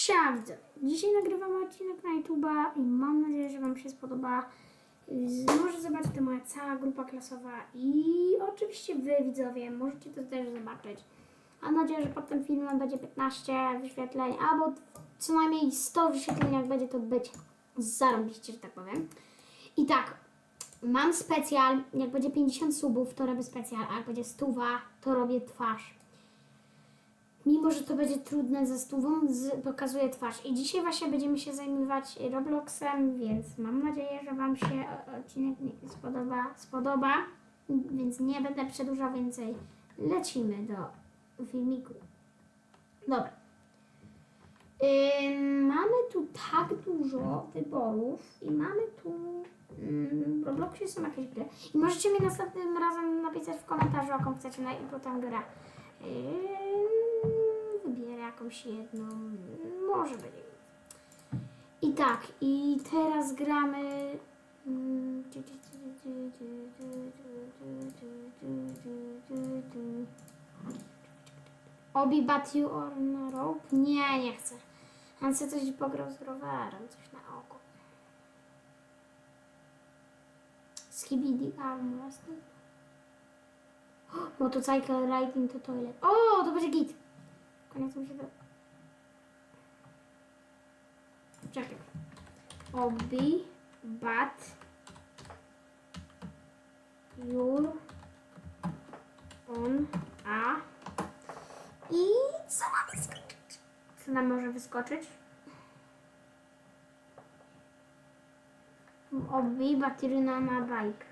Siema widzę. Dzisiaj nagrywamy odcinek na YouTube'a i mam nadzieję, że Wam się spodoba. Może zobaczyć to moja cała grupa klasowa i oczywiście Wy widzowie możecie to też zobaczyć. Mam nadzieję, że pod tym filmem będzie 15 wyświetleń albo co najmniej 100 wyświetleń, jak będzie to być zarąbiście, że tak powiem. I tak, mam specjal, jak będzie 50 subów, to robię specjal, a jak będzie stuwa, to robię twarz. Mimo, że to będzie trudne ze stówą, z, pokazuję twarz. I dzisiaj właśnie będziemy się zajmować Robloxem, więc mam nadzieję, że Wam się odcinek spodoba, spodoba. Więc nie będę przedłużał więcej. Lecimy do filmiku. Dobra. Ym, mamy tu tak dużo wyborów i mamy tu ym, w Robloxie są jakieś gry. I możecie mi następnym razem napisać w komentarzu, jaką chcecie na potem grę. Wybierę jakąś jedną. Może będzie. I tak, i teraz gramy. mm, Obi but you or no rope? Nie, nie chcę. Ja chcę coś pograł z rowerem, coś na oko. Skibidi arm wrestling. Motorcycle riding to toilet. O, to będzie git. Koniec mi się to... Czekaj. Obi, but your on a i co ma wyskoczyć? Co nam może wyskoczyć? Obi, bateryna na bike.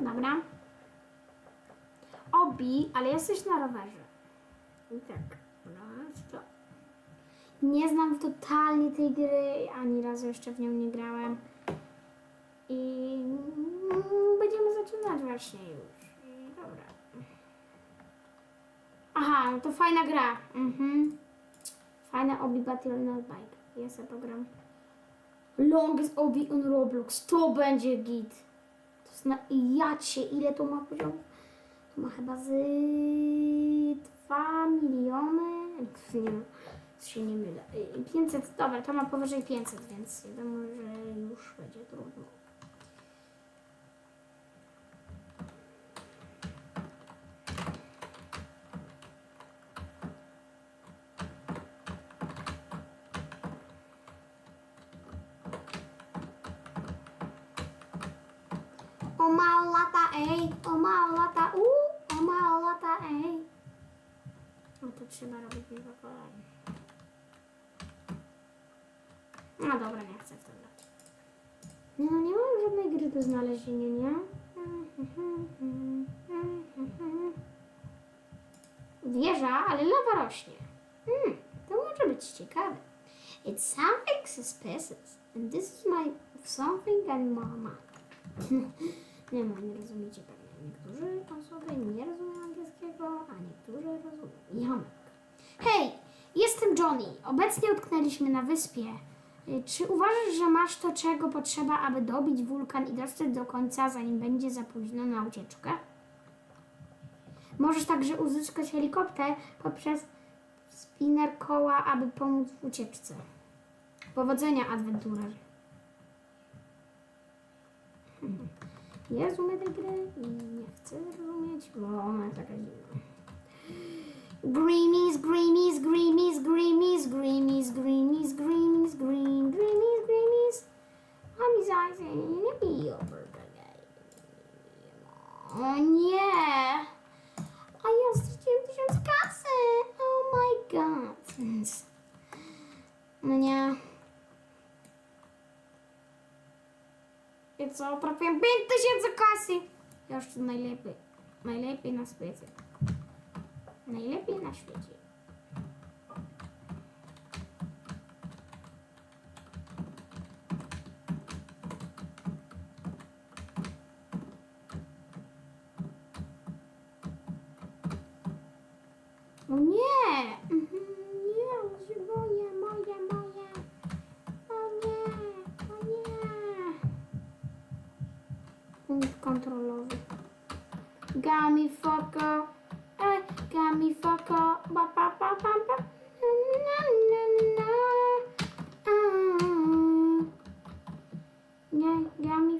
Dobra. Obi, ale jesteś na rowerze. I tak. Raz, dwa. Nie znam totalnie tej gry, ani razu jeszcze w nią nie grałem. I będziemy zaczynać właśnie już. Dobra. Aha, no to fajna gra. Mhm. Fajna Obi Battle na Bike. Ja sobie pogram. Longest Obi on Roblox. To będzie git. To jest na jacie. Ile to ma poziom? To ma chyba z 2 miliony. Nie wiem, się nie mylę. Y, 500, dobra, to ma powyżej 500, więc wiadomo, że już będzie trudno. O mało lata, ej, o mało lata, u, o mało lata, ej. No to trzeba robić mi po kolei. No dobra, nie chcę w to grać. Nie no, nie mam żadnej gry do znalezienia, nie? Wieża, ale lawa rośnie. Hmm, to może być ciekawe. It's something suspicious. And this is my something and mama. nie ma, nie rozumiecie pewnie. Niektórzy osoby nie rozumieją angielskiego, a niektórzy rozumieją. Jamek. Hej, jestem Johnny. Obecnie utknęliśmy na wyspie. Y, Czy uważasz, że masz to, czego potrzeba, aby dobić wulkan i dostać do końca, zanim będzie za późno na ucieczkę? Możesz także uzyskać helikopter poprzez spinner koła, aby pomóc w ucieczce. Powodzenia, adventurer. Nie rozumiem tej gry i nie chcę rozumieć, bo ona jest dziwna. Greenies, greenies, greenies, greenies, greenies, greenies, greenies, green, greenies, greenies. I'm excited to be over the. O nie! A ja straciłem tysiąc kasy! Oh my god! No nie. Co? Trafiłem 5000 kasy! Ja już tu najlepiej. Najlepiej na świecie. Najlepiej na świecie. O nie! Mhm, Nie, się boję, moje, moje. O nie! punkt kontrolowy. Gami foko, ej, gami foko, ba ba ba ba ba. Na, na, na, na. A. Nie, gami foko,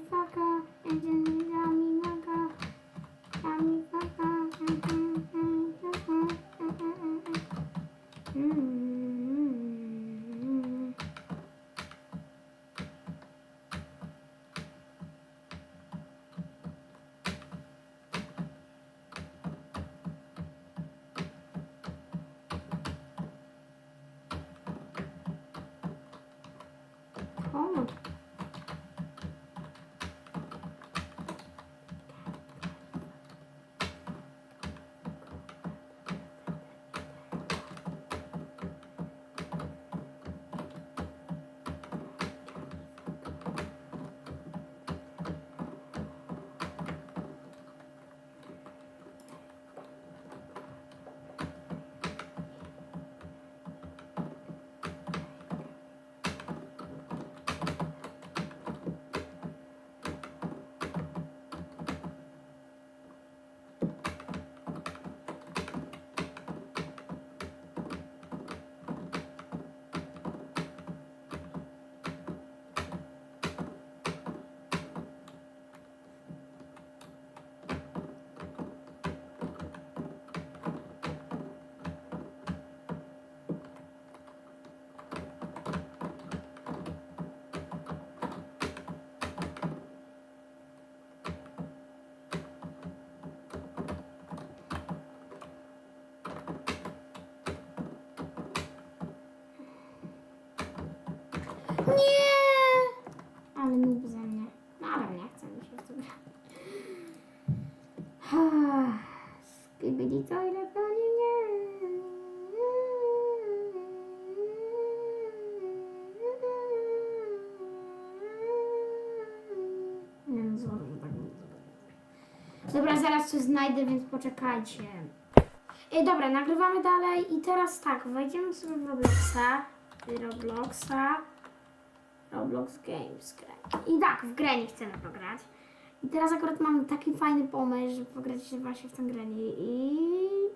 Nie! Ale noob ze mnie. No ale nie chcę mi się w. Skibidi toilet, no nie, nie. Nie no, złożę tak nie Dobra, zaraz coś znajdę, więc poczekajcie. Ej, dobra, nagrywamy dalej i teraz tak, wejdziemy sobie w Robloxa. Robloxa. Roblox Games. grę. I tak, w grę nie chcemy pograć. I teraz akurat mam taki fajny pomysł, żeby pograć się właśnie w tę grę. I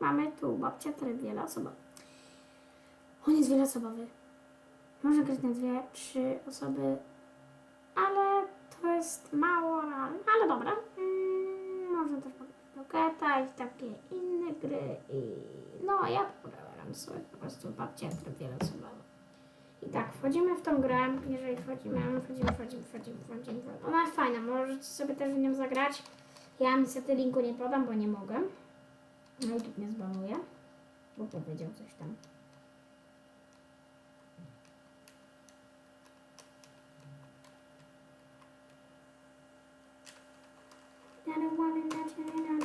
mamy tu babcia tryb wieloosobowy. On jest wieloosobowy. Można grać na dwie, trzy osoby, ale to jest mało, ale, ale dobra. Mm, można też pograć Roketa i takie inne gry. I no, ja pograłem sobie po prostu babcia tryb wieloosobowy. I tak, wchodzimy w tą grę, jeżeli wchodzimy, wchodzimy, wchodzimy, wchodzimy, wchodzimy. Ona jest fajna, możecie sobie też w nią zagrać. Ja niestety linku nie podam, bo nie mogę. No YouTube mnie zbanuje, bo powiedział coś tam. I don't wanna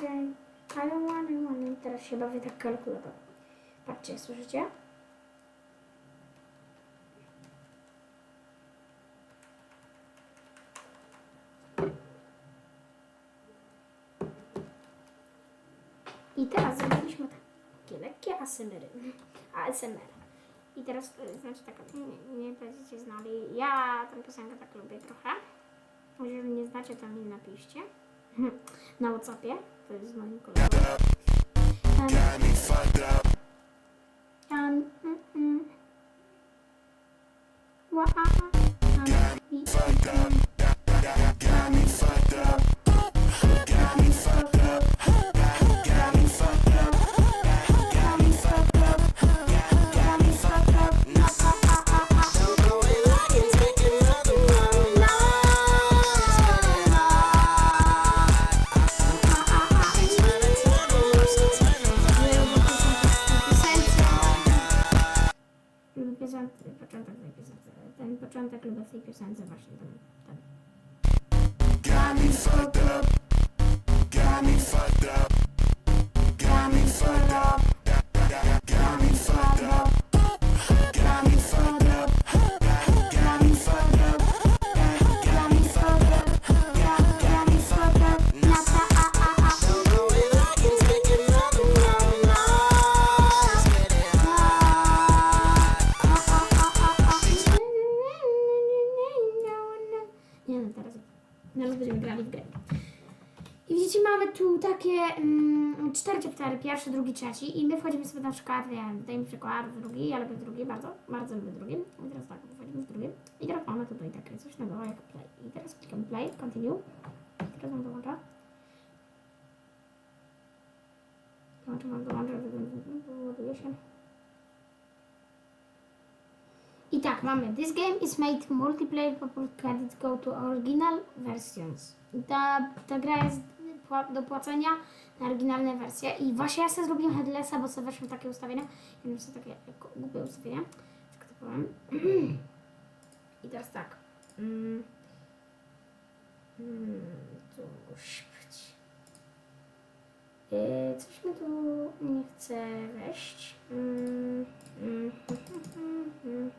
day. I don't wanna, wanna. Teraz się bawię tak kalkulator. Patrzcie, słyszycie? I teraz zrobiliśmy takie lekkie ASMR. ASMR. I teraz, e, znaczy tak, nie, nie będziecie znali. Ja tę piosenkę tak lubię trochę. Jeżeli nie znacie, to mi napiszcie. Na Whatsappie. To jest z moim kolegą. Um, Ten początek lubię w tej piosence właśnie ten. ten. Got me. No, teraz będziemy grali w grę. widzicie, mamy tu takie mm, cztery chaptery, pierwszy, drugi, trzeci i my wchodzimy sobie na przykład, nie wiem, daj mi przykład w drugi, ja lubię drugi bardzo, bardzo lubię drugi. I teraz tak, wchodzimy w drugi i teraz mamy tutaj takie coś dole jak play. I teraz klikam play, continue. I teraz mam dołącza. Dołącza, mam dołącza, wyładuje się. I tak, mamy This game is made multiplayer purple credits go to original versions. Ta, ta gra jest do płacenia na oryginalne wersje. I właśnie ja sobie zrobiłem headlessa, bo sobie weszły takie ustawienia. Ja mam sobie takie głupie ustawienia. Tak to powiem. I teraz tak. Mm. Mm, tu śpć. Yy, coś mi tu nie chce wejść. Mm, mm, mm, mm, mm.